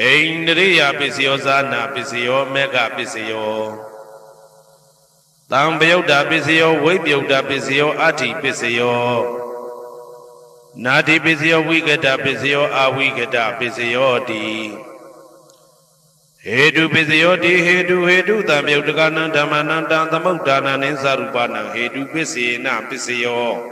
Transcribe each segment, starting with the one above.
အိန္ဒြိယပစ္စယောဇာနာပစ္စယောမေဃပစ္စယောတံပယုတ်တာပစ္စယောဝိပယုတ်တာပစ္စယောအဋ္ဌိပစ္စယောနာတိပစ္စယောဝိကတပစ္စယောအဝိကတပစ္စယောတိဟေတုပစ္စယောတိဟေတုဟေတုတံပယုတ်တကနံဓမ္မနံတံသမုဋ္ဌာနံနိသရူပနံဟေတုပစ္စေနပစ္စယော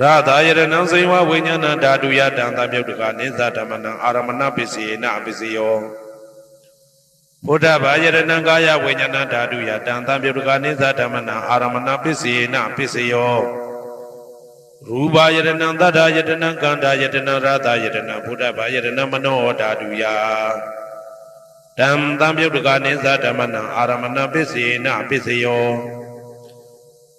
ရသာယရဏံစေဝဝိညာဏဓာတုယတံသံပယုတ်တကနိသဓမ္မနံအာရမဏပစ္စေနပစ္စယောဘုဒ္ဓဘာယရဏံကာယဝိညာဏဓာတုယတံသံပယုတ်တကနိသဓမ္မနံအာရမဏပစ္စေနပစ္စယောရူပယရဏံသတ္တယတနံကန္တာယတနံရသယတနံဘုဒ္ဓဘာယရဏံမနောဓာတုယတံသံပယုတ်တကနိသဓမ္မနံအာရမဏပစ္စေနပစ္စယော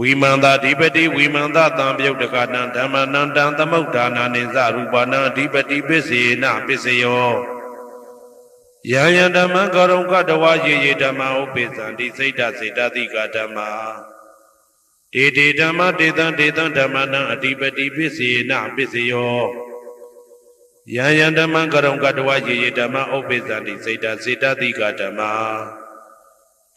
ဝိမန္တာဓိပတိဝိမန္တာတံပြုတ်တကနံဓမ္မနံတံသမုဋ္ဌာနာနိသရူပနံအဓိပတိပစ္စေနပစ္စယောယံယံဓမ္မံကရုံကတဝယေယေဓမ္မဥပိသံတိစိတ်ဓာစေတသိကဓမ္မာတေတေဓမ္မတေတံတေတံဓမ္မနံအဓိပတိပစ္စေနပစ္စယောယံယံဓမ္မံကရုံကတဝယေယေဓမ္မဥပိသံတိစိတ်ဓာစေတသိကဓမ္မာ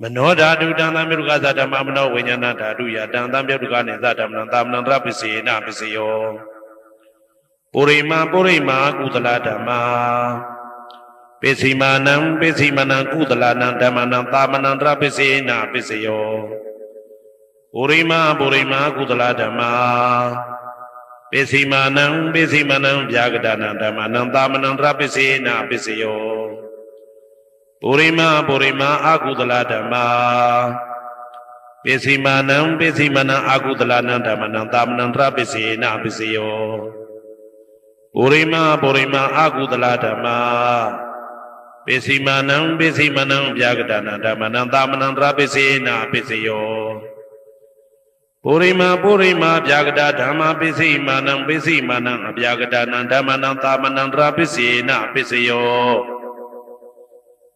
မနောဓာတုတံသံမြုကသဓမ္မမနောဝိညာဏဓာတုယတံသံမြုကနိသဓမ္မနံသာမဏံတရပစ္စေနပစ္စယောပုရိမာပုရိမာကုသလဓမ္မာပစ္စည်းမာနံပစ္စည်းမနံကုသလနံဓမ္မနံသာမဏံတရပစ္စေနပစ္စယောပုရိမာပုရိမာကုသလဓမ္မာပစ္စည်းမာနံပစ္စည်းမနံဗျာကတနံဓမ္မနံသာမဏံတရပစ္စေနပစ္စယော ပုရိမာပုရိမာအာကုသလဓမ္မာပိစီမာနံပိစီမနံအာကုသလနံဓမ္မနံသာမဏံတရပိစေနပိစယောပုရိမာပုရိမာအာကုသလဓမ္မာပိစီမာနံပိစီမနံဗျာကတနာဓမ္မနံသာမဏံတရပိစေနပိစယောပုရိမာပုရိမာဗျာကတာဓမ္မာပိစိမာနံပိစိမာနံအဗျာကတာနံဓမ္မနံသာမဏံတရပိစေနပိစယော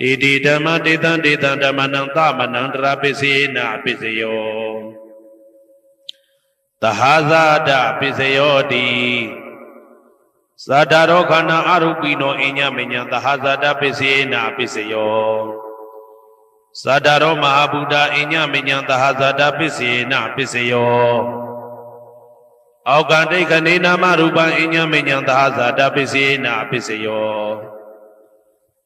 တေတိဓမ္မတေတံတေတံဓမ္မနံသမနံတရာပစ္စေနပစ္စယောသဟာဇာတပစ္စယောတိသာတာရောခန္ဓာအရုပိနောအညမညံသဟာဇာတပစ္စေနပစ္စယောသာတာရောမဟာဗုဒ္ဓအညမညံသဟာဇာတပစ္စေနပစ္စယောအောက်ကတိခဏေနာမရူပံအညမညံသဟာဇာတပစ္စေနပစ္စယော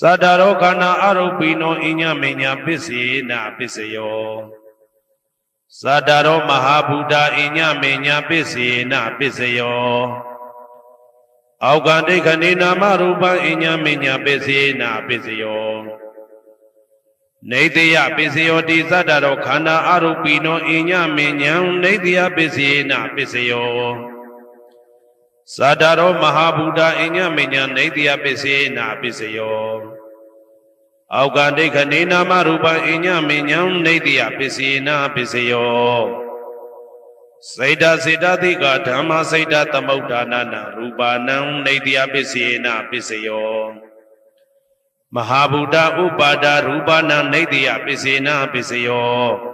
သတ္တရောခန္ဓာအရုပိနောအညမင်းညပစ္စေနာပစ္စယောသတ္တရောမဟာဗုဒ္ဓအညမင်းညပစ္စေနာပစ္စယောအောက်ကဒိဋ္ဌနေနာမရူပံအညမင်းညပစ္စေနာပစ္စယောနေတယပစ္စယောတိသတ္တရောခန္ဓာအရုပိနောအညမင်းညံနေတယပစ္စေနာပစ္စယော သတ္တရောမဟာဗုဒ္ဓအညမညနေတယပစ္စေနာပစ္စယောအောက်ကဒိဋ္ဌနေနာမရူပံအညမညံနေတယပစ္စေနာပစ္စယောစေတစေတသိကဓမ္မစေတသမုဋ္ဌာနာနာရူပါနံနေတယပစ္စေနာပစ္စယောမဟာဗုဒ္ဓဥပါဒရူပနာနေတယပစ္စေနာပစ္စယော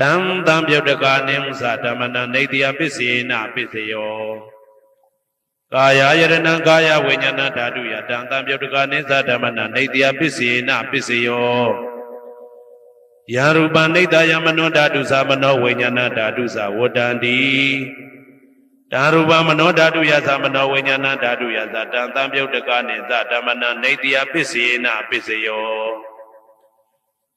တံတံပြုတ်တကနိမသဓမ္မနနေတယပစ္စေနပစ္စယောကာယယရဏံကာယဝိညာဏဓာတုယတံတံပြုတ်တကနိသဓမ္မနနေတယပစ္စေနပစ္စယောယာရူပနိတယမနောဓာတုသမနောဝိညာဏဓာတုသဝတ္တန္တိဓာရူပမနောဓာတုယသမနောဝိညာဏဓာတုယသတံတံပြုတ်တကနိသဓမ္မနနေတယပစ္စေနပစ္စယော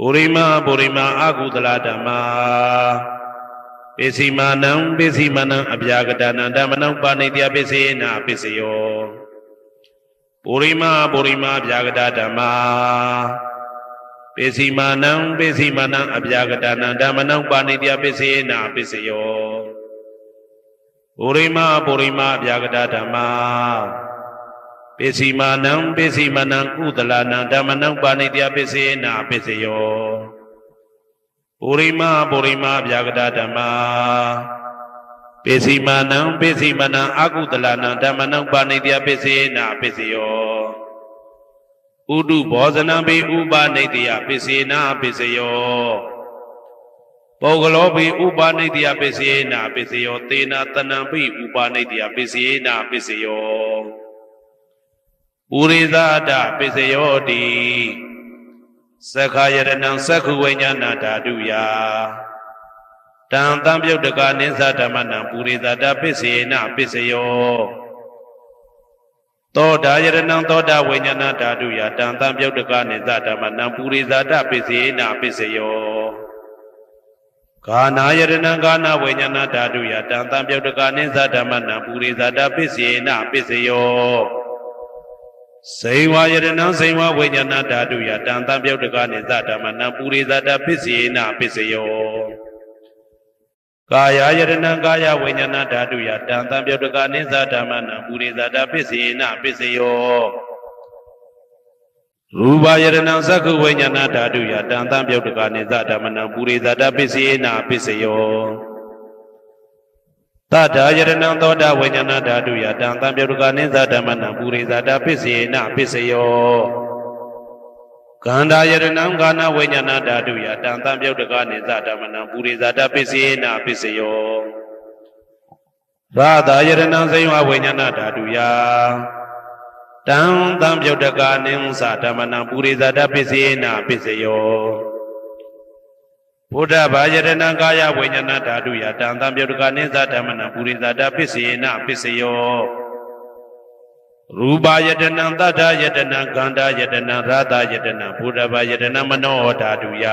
ပုရိမပုရိမအာကုသလဓမ္မာပိစီမာနံပိစီမာနံအပြာကတနံဓမ္မနံပါဏိတယပိစေနာပိစယောပုရိမပုရိမအပြာကတဓမ္မာပိစီမာနံပိစီမာနံအပြာကတနံဓမ္မနံပါဏိတယပိစေနာပိစယောပုရိမပုရိမအပြာကတဓမ္မာ ပိစီမာနံပိစီမာနံကုသလနံဓမ္မနံပါဏိတယပိစေနာပိစယောပုရိမပုရိမဗျာကတဓမ္မာပိစီမာနံပိစီမနံအာကုသလနံဓမ္မနံပါဏိတယပိစေနာပိစယောဥဒုဘောဇနံပိဥပနိတယပိစေနာပိစယောပုဂ္ဂလောပိဥပနိတယပိစေနာပိစယော သေနာတနံပိဥပနိတယပိစေနာပိစယော ပုရိသဒပိစယောတိသက္ခာယရဏံသက္ခုဝိညာဏဓာတုယတံတံပြုတ်တကနိသဓမ္မနံပုရိသတာပစ္စေနပစ္စယောသောတာယရဏံသောတာဝိညာဏဓာတုယတံတံပြုတ်တကနိသဓမ္မနံပုရိသတာပစ္စေနပစ္စယောဂာနာယရဏံဂာနာဝိညာဏဓာတုယတံတံပြုတ်တကနိသဓမ္မနံပုရိသတာပစ္စေနပစ္စယော စိန်ဝါယရဏံစိန်ဝါဝိညာဏဓာတုယတံတံပြုတ်တကနေသဓမ္မနံပုရိသတာပစ္စေနပစ္စယောကာယယရဏံကာယဝိညာဏဓာတုယတံတံပြုတ်တကနေသဓမ္မနံပုရိသတာပစ္စေနပစ္စယောရူပယရဏံသက္ခုဝိညာဏဓာတုယတံတံပြုတ်တကနေသဓမ္မနံပုရိသတာပစ္စေနပစ္စယော သတ္တာယရဏံသောတာဝိညာဏဓာတုယတံတံပြုတ်ကနိသဓမ္မနံပုရိသတာပစ္စေနပစ္စယောကန္တာယရဏံကာနဝိညာဏဓာတုယတံတံပြုတ်ကနိသဓမ္မနံပုရိသတာပစ္စေနပစ္စယောရာသာယရဏံစိယဝဝိညာဏဓာတုယတံတံပြုတ်တကာနိဉ္စဓမ္မနံပုရိသတပစ္စေနပစ္စယော ဘုဒ္ဓဘာယရဏံကာယဝိညာဏဓာတုယတံတံပြုတ်တကာနိဉ္စဓမ္မနံပုရိသတပစ္စေနပစ္စယောရူပယတနံတတ္ထယတနံခန္ဓာယတနံရာသယတနံဘုဒ္ဓဘာယတနံမနောဓာတုယ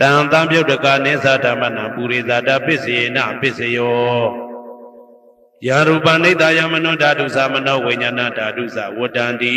တံတံပြုတ်တကာနိသဓမ္မနံပုရိသတာပစ္စေနပစ္စယောယာရူပနိတယမနောဓာတုသမနောဝိညာဏဓာတုသဝတ္တန္တိ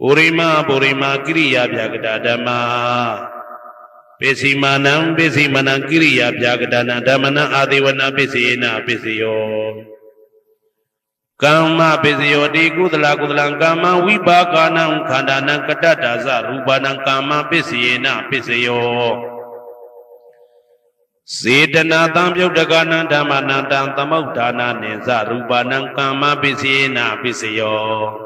ပုရိမပုရိမကိရိယာပြကတာဓမ္မာပိစီမာနံပိစီမနံကိရိယာပြကတာနာဓမ္မနာအာတိဝနာပိစီနာပိစယောကမ္မပိစယောတိကုသလကုသလံကာမဝိပါကနံခန္ဓာနံကတ္တတာဇရူပနံကာမပိစီနာပိစယောစေတနာတံပြုတ်တကနံဓမ္မနံတံသမုဋ္ဌာနာနိသရူပနံကမ္မပစ္စေနာပစ္စယော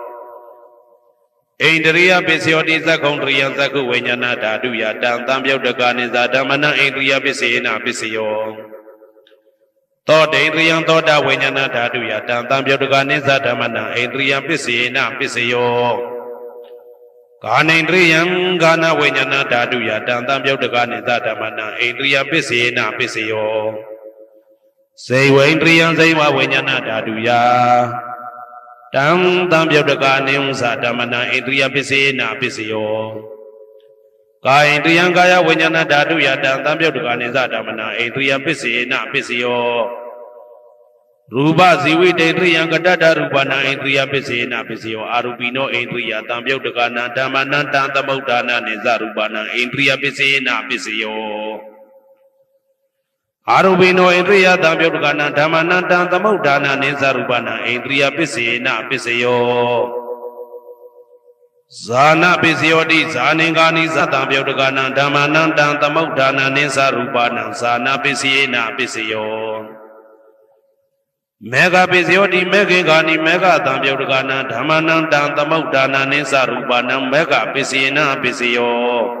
ဣန္ဒရိယပစ္စယောတိသက္ကုံတရိယသက္ကုဝိညာဏဓာတုယတံတံပြုတ်တကနိသဓမ္မနံဣန္ဒရိယပစ္စေနပစ္စယောသောတေန္ဒရိယသောတာဝိညာဏဓာတုယတံတံပြုတ်တကနိသဓမ္မနံဣန္ဒရိယပစ္စေနပစ္စယောကာနိန္ဒရိယံဂာနဝိညာဏဓာတုယတံတံပြုတ်တကနိသဓမ္မနံဣန္ဒရိယပစ္စေနပစ္စယောစေဝိန္ဒရိယံစေဝဝိညာဏဓာတုယ တံတံပြုတ်တကနိဥ္စဓမ္မနံဣန္ဒရိယပစ္စေနပစ္စယောကာယန္တယံကာယဝိညာဏဓာတုယတံတံပြုတ်တကနိသဓမ္မနံဣန္ဒရိယပစ္စေနပစ္စယောရူပဇီဝိတေတရိယံကတ္တတရူပနာဣန္ဒြိယပစ္စေနပစ္စယောအာရူပိနောဣန္ဒြိယတံပြုတ်တကနာဓမ္မနံတံသမုဋ္ဌာနာနိဇရူပနာဣန္ဒြိယပစ္စေနပစ္စယော အာရူပိနောဣန္ဒြိယတံပြုတ်တကနာဓမ္မနံတံသမုဋ္ဌာနာနိဇရူပနာဣန္ဒြိယပစ္စေနပစ္စယောဇာနာပစ္စယောတိဇာနင်္ဂာနိသတံပြုတ်တကနာဓမ္မနံတံသမုဋ္ဌာနာနိဇရူပနာဇာနာပစ္စယေနပစ္စယောမေဃပိစယောတိမေခေကာနိမေဃတံပြုတ်တကနာဓမ္မနံတံသမုဋ္ဌာနာနိသရူပနံမေဃပိစေနပိစယော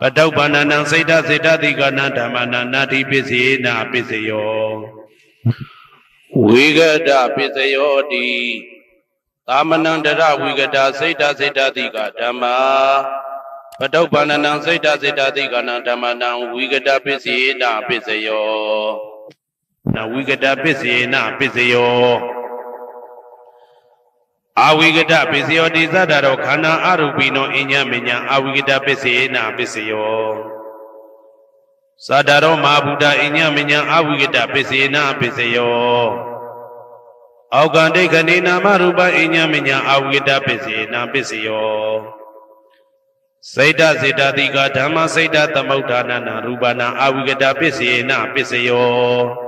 ပတုပ္ပန္နနံစိတ်တစိတ်တတိကနံဓမ္မနံနာတိပစ္စယေနာပစ္စယောဝိဂဒပစ္စယောတိသမနံတရဝိဂဒစိတ်တစိတ်တတိကဓမ္မာပတုပ္ပန္နံစိတ်တစိတ်တတိကနံဓမ္မနံဝိကတပစ္စေနပစ္စယောနဝိကတပစ္စေနပစ္စယော အာဝိကတပစ္စယောတိသတ္တရောခန္ဓာအရူပိနောအညမညအာဝိကတပစ္စေနပစ္စယောသတ္တရောမဟာဗုဒ္ဓအညမညအာဝိကတပစ္စေနပစ္စယောအောက်ကံဒိဋ္ဌနေနာမရူပအညမညအာဝိကတပစ္စေနပစ္စယောစိတ်တစေတတိကဓမ္မစိတ်တသမုဋ္ဌာနနာရူပနာအာဝိကတပစ္စေနပစ္စယော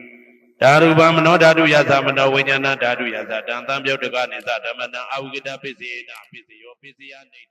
ဓာရူပမနောဓာတုယသမနောဝိညာဏဓာတုယသတံတံပြုတ်တကနိသဓမ္မနံအာဝိကတပစ္စေနပစ္စယောပစ္စယနေတိ